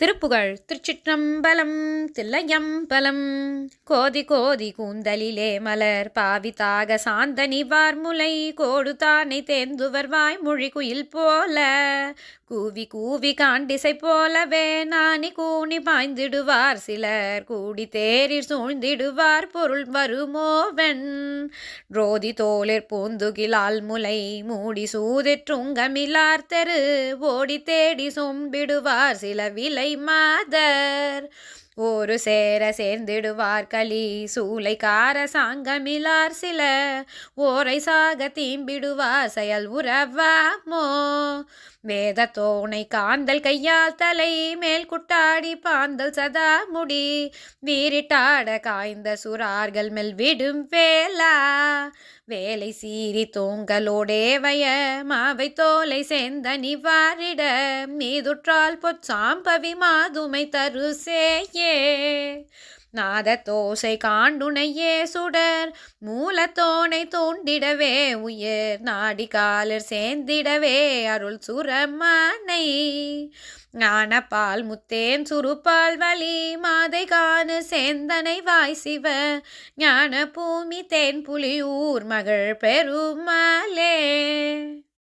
திருப்புகழ் திருச்சிற்றம்பலம் தில்லையம்பலம். கோதி கோதி கூந்தலிலே மலர் பாவிதாக சாந்தனி வார்முலை கோடு தானை தேர்ந்துவர் வாய்மொழி குயில் போல. கூவி கூவி காண்டிசை போலவே நானி கூணி பாய்ந்திடுவார் சிலர் கூடி தேரில் சூழ்ந்திடுவார் பொருள் வருமோவென். ரோதி தோளிற் பூந்துகிலால் முலை மூடி சூதிற்றுங்கமிலார் தெரு ஓடி தேடி சொம்பிடுவார் சில விலை my dad. ஒரு சேர சேர்ந்திடுவார் களி. சூளைக்கார சாங்கமிலார் சில. ஓரை சாக தீம்பிடுவார் செயல் உறவாமோ வேதத்தோனை காந்தல் கையால் தலை மேல் குட்டாடி பாந்தல் சதா முடி. வீரிட்டாட காய்ந்த சுரார்கள் மேல் விடும் வேலா. வேலை சீறி தூங்கலோடே வய மாவை தோலை சேர்ந்த நிவாரிட. மீதுற்றால் பொச்சாம்பவி மாதுமை தரு சேயே. நாத தோசை காண்டுணையே சுடர் மூலத்தோனை தோண்டிடவே உயர் நாடி காலர் சேர்ந்திடவே அருள் சுரமனை. ஞானப்பால் முத்தேன் சுருப்பால் வழி மாதை காணு சேந்தனை வாய் சிவ ஞான பூமி தேன் புலியூர் மகள் பெருமாளே.